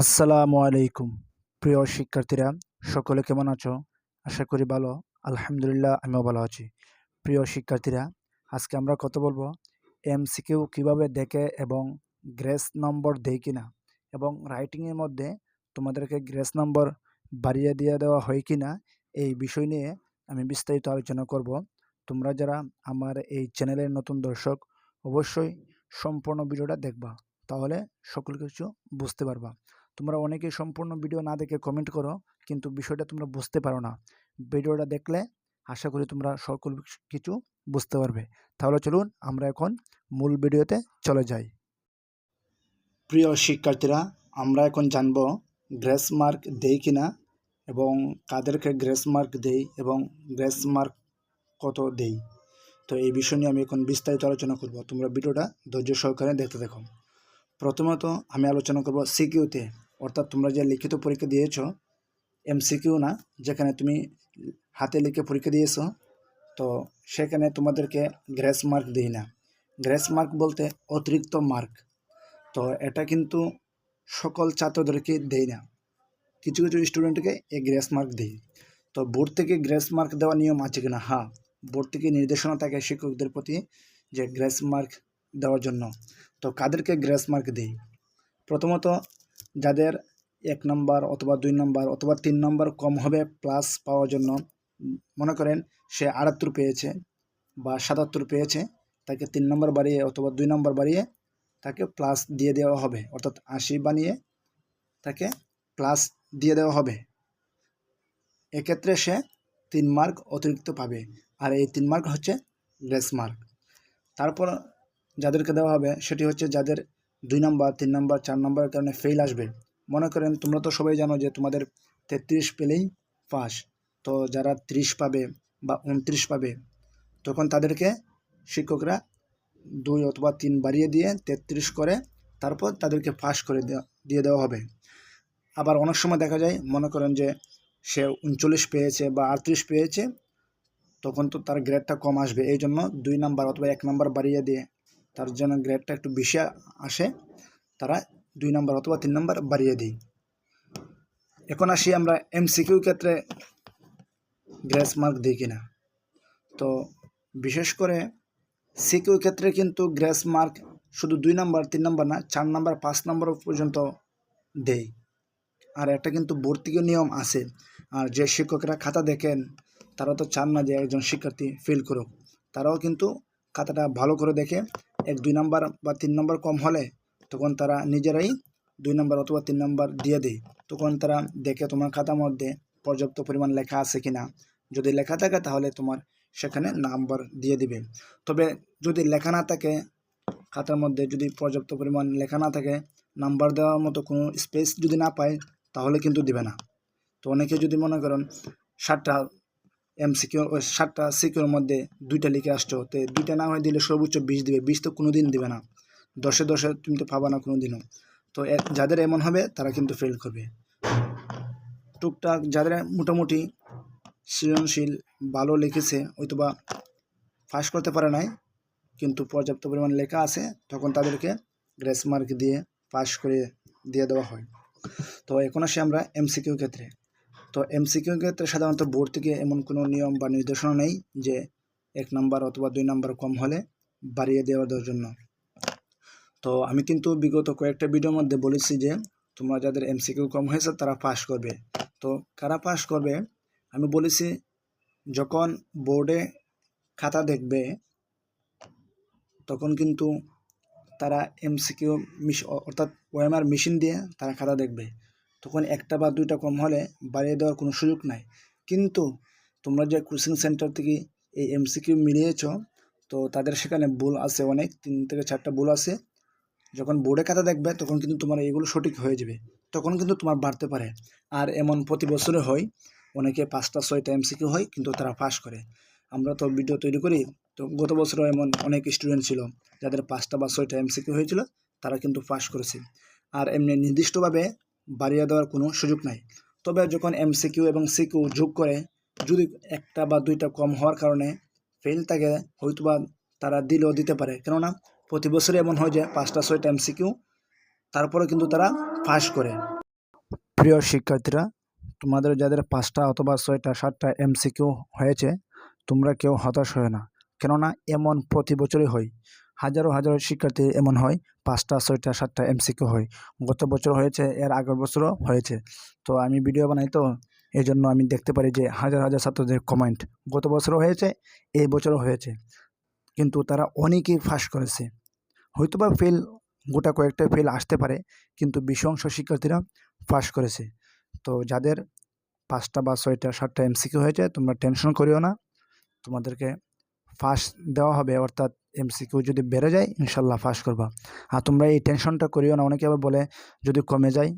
আসসালামু আলাইকুম। প্রিয় শিক্ষার্থীরা, সকলে কেমন আছো? আশা করি ভালো। আলহামদুলিল্লাহ, আমিও ভালো আছি। প্রিয় শিক্ষার্থীরা, আজকে আমরা কথা বলব এম এমসিকিউ কীভাবে দেখে এবং গ্রেস নম্বর দেয় কিনা এবং রাইটিংয়ের মধ্যে তোমাদেরকে গ্রেস নম্বর বাড়িয়ে দিয়ে দেওয়া হয় কিনা এই বিষয় নিয়ে আমি বিস্তারিত আলোচনা করব। তোমরা যারা আমার এই চ্যানেলের নতুন দর্শক, অবশ্যই সম্পূর্ণ ভিডিওটা দেখবা। তাহলে সকল কিছু বুঝতে পারবা। তোমরা অনেকেই সম্পূর্ণ ভিডিও না দেখে কমেন্ট করো, কিন্তু বিষয়টা তোমরা বুঝতে পারো না। ভিডিওটা দেখলে আশা করি তোমরা সকল কিছু বুঝতে পারবে। তাহলে চলুন আমরা এখন মূল ভিডিওতে চলে যাই। প্রিয় শিক্ষার্থীরা, আমরা এখন জানব গ্রেস মার্ক দেই কিনা এবং কাদেরকে গ্রেস মার্ক দেই এবং গ্রেস মার্ক কত দেই তো এই বিষয় নিয়ে আমি এখন বিস্তারিত আলোচনা করব। তোমরা ভিডিওটা ধৈর্য সহকারে দেখতে দেখো প্রথমত আমি আলোচনা করব সিকিউতে। অর্থাৎ তোমরা যে লিখিত পরীক্ষা দিয়েছ, এমসিকিউ না, যেখানে তুমি হাতে লিখে পরীক্ষা দিয়েছ, তো সেখানে তোমাদেরকে গ্রেস মার্ক দিই না। গ্রেস মার্ক বলতে অতিরিক্ত মার্ক। তো এটা কিন্তু সকল ছাত্রদেরকে দেই না। কিছু কিছু স্টুডেন্টকে এই গ্রেস মার্ক দিই। তো বোর্ড থেকে গ্রেস মার্ক দেওয়া নিয়ম আছে কিনা? হ্যাঁ বোর্ড থেকে নির্দেশনা থাকে শিক্ষকদের প্রতি যে গ্রেস মার্ক দেওয়ার জন্য। তো কাদেরকে গ্রেস মার্ক দিই? প্রথমত যাদের এক নম্বর অথবা দুই নম্বর অথবা তিন নম্বর কম হবে প্লাস পাওয়ার জন্য, মনে করেন সে আটাত্তর পেয়েছে বা সাতাত্তর পেয়েছে, তাকে তিন নম্বর বাড়িয়ে অথবা দুই নম্বর বাড়িয়ে তাকে প্লাস দিয়ে দেওয়া হবে, অর্থাৎ আশি বানিয়ে তাকে প্লাস দিয়ে দেওয়া হবে। এক্ষেত্রে সে তিন মার্ক অতিরিক্ত পাবে আর এই তিন মার্ক হচ্ছে গ্রেস মার্ক তারপর যাদেরকে দেওয়া হবে, সেটি হচ্ছে যাদের দুই নম্বর, তিন নম্বর, চার নম্বরের কারণে ফেল আসবে। মনে করেন, তোমরা তো সবাই জানো যে তোমাদের তেত্রিশ পেলেই পাস তো যারা ত্রিশ পাবে বা উনত্রিশ পাবে, তখন তাদেরকে শিক্ষকরা দুই অথবা তিন বাড়িয়ে দিয়ে তেত্রিশ করে তারপর তাদেরকে পাস করে দিয়ে দেওয়া হবে। আবার অনেক সময় দেখা যায়, মনে করেন যে সে উনচল্লিশ পেয়েছে বা আটত্রিশ পেয়েছে, তখন তো তার গ্রেডটা কম আসবে। এই জন্য দুই নাম্বার অথবা এক নাম্বার বাড়িয়ে দিয়ে তার জন্য গ্রেডটা একটু বেশি আসে, তারা দুই নম্বর অথবা তিন নম্বর বাড়িয়ে দিই এখন আসি আমরা এমসিকিউ ক্ষেত্রে গ্রেস মার্ক দিই কিনা। তো বিশেষ করে সিকিউ ক্ষেত্রে কিন্তু গ্রেস মার্ক শুধু দুই নম্বর তিন নম্বর না, চার নম্বর পাঁচ নম্বর পর্যন্ত দেই আর একটা কিন্তু ভর্তিকে নিয়ম আছে। আর যে শিক্ষকরা খাতা দেখেন, তারা তো চান না যে একজন শিক্ষার্থী ফেল করুক। তারাও কিন্তু খাতাটা ভালো করে দেখে এক দুই নাম্বার বা তিন নম্বর কম হলে তখন তারা নিজেরাই দুই নম্বর অথবা তিন নম্বর দিয়ে দেয়। তখন তারা দেখে তোমার খাতার মধ্যে পর্যাপ্ত পরিমাণ লেখা আছে কি না যদি লেখা থাকে তাহলে তোমার সেখানে নাম্বার দিয়ে দিবে। তবে যদি লেখা না থাকে, খাতার মধ্যে যদি পর্যাপ্ত পরিমাণ লেখা না থাকে, নাম্বার দেওয়ার মতো কোনো স্পেস যদি না পায়, তাহলে কিন্তু দিবে না। তো অনেকে যদি মনে করেন ষাটটা এম সিকিউ ষাটটা সিকিউর মধ্যে দুইটা লিখে আসছো। তো দুইটা না হয়ে দিলে সর্বোচ্চ বিশ দিবে। বিশ তো কোনো দিন দিবে না। দশে দশে তুমি তো পাবা না কোনো দিনও তো যাদের এমন হবে, তারা কিন্তু ফেল করবে। টুকটাক যাদের মোটামুটি সৃজনশীল, ভালো লিখেছে হয়তো বা ফাঁস করতে পারে নাই, কিন্তু পর্যাপ্ত পরিমাণ লেখা আছে, তখন তাদেরকে গ্রেস মার্ক দিয়ে পাস করে দিয়ে দেওয়া হয়। তো এখন আসি আমরা এমসিকিউ ক্ষেত্রে। তো এমসিকিউ ক্ষেত্রে সাধারণত বোর্ড থেকে এমন কোনো নিয়ম বা নির্দেশনা নেই যে এক নাম্বার অথবা দুই নাম্বার কম হলে বাড়িয়ে দেওয়ার জন্য। তো আমি কিন্তু বিগত কয়েকটা ভিডিওর মধ্যে বলেছি যে, তোমরা যাদের এমসিকিউ কম হয়েছে তারা পাস করবে। তো কারা পাস করবে? আমি বলেছি, যখন বোর্ডে খাতা দেখবে, তখন কিন্তু তারা এমসিকিউ মিশ অর্থাৎ ওএমআর মেশিন দিয়ে তারা খাতা দেখবে। তখন একটা বা দুইটা কম হলে বাড়িয়ে দেওয়ার কোনো সুযোগ নাই। কিন্তু তোমরা যে কোচিং সেন্টার থেকে এই এমসিকিউ মিলিয়েছ, তো তাদের সেখানে ভুল আছে অনেক, তিন থেকে চারটা ভুল আছে। যখন বোর্ডে খাতা দেখবে, তখন কিন্তু তোমার এগুলো সঠিক হয়ে যাবে। তখন কিন্তু তোমার বাড়তে পারে। আর এমন প্রতি বছরে হয়, অনেকে পাঁচটা, ছয়টা এমসিকিউ হয়, কিন্তু তারা পাস করে। আমরা তো ভিডিও তৈরি করি, তো গত বছরও এমন অনেক স্টুডেন্ট ছিল, যাদের পাঁচটা বা ছয়টা এমসিকিউ হয়েছিল, তারা কিন্তু পাস করেছে। আর এমনি নির্দিষ্টভাবে বাড়িয়ে দেওয়ার কোনো সুযোগ নাই। তবে যখন এমসিকিউ এবং সিকিউ যোগ করে, যদি একটা বা দুইটা কম হওয়ার কারণে ফেল থাকে, হয়তোবা তারা দিলেও দিতে পারে। কেননা, প্রতি বছরই এমন হয় যে পাঁচটা, ছয়টা এমসিকিউ তারপরে কিন্তু তারা পাস করে। প্রিয় শিক্ষার্থীরা, তোমাদের যাদের পাঁচটা অথবা ছয়টা, সাতটা এমসিকিউ হয়েছে, তোমরা কেউ হতাশ হয় না। কেননা, এমন প্রতি বছরই হয়। হাজারো হাজারো শিক্ষার্থী এমন হয়, পাঁচটা, ছয়টা, সাতটা এমসিকিউ হয়। গত বছর হয়েছে, এর আগের বছরও হয়েছে। তো আমি ভিডিও বানাই তো এই জন্য আমি দেখতে পারি যে হাজার হাজার ছাত্রদের কমেন্ট গত বছরও হয়েছে, এই বছরও হয়েছে। কিন্তু তারা অনেকেই ফাঁস করেছে। হয়তোবা ফেল গোটা কয়েকটা ফেল আসতে পারে, কিন্তু বিশ অংশ শিক্ষার্থীরা পাস করেছে। তো যাদের পাঁচটা বা ছয়টা, সাতটা এমসিকিউ হয়েছে, তোমরা টেনশন করিও না। তোমাদেরকে ফাঁস দেওয়া হবে, অর্থাৎ এমসিকিউ যদি বেড়ে যায়, ইনশাল্লাহ ফাঁস করবা। আর তোমরা এই টেনশনটা করিও না, অনেকে আবার বলে যদি কমে যায়,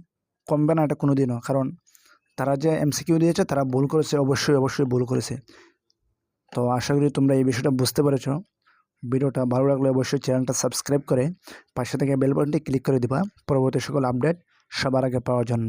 কমবে না এটা কোনো দিনও কারণ তারা যে এমসিকিউ দিয়েছে, তারা ভুল করেছে, অবশ্যই অবশ্যই ভুল করেছে। তো আশা করি তোমরা এই বিষয়টা বুঝতে পেরেছ। ভিডিওটা ভালো লাগলে অবশ্যই চ্যানেলটা সাবস্ক্রাইব করে পাশে থেকে বেল ক্লিক করে দিবা। পরবর্তী সকল আপডেট সবার আগে পাওয়ার জন্য।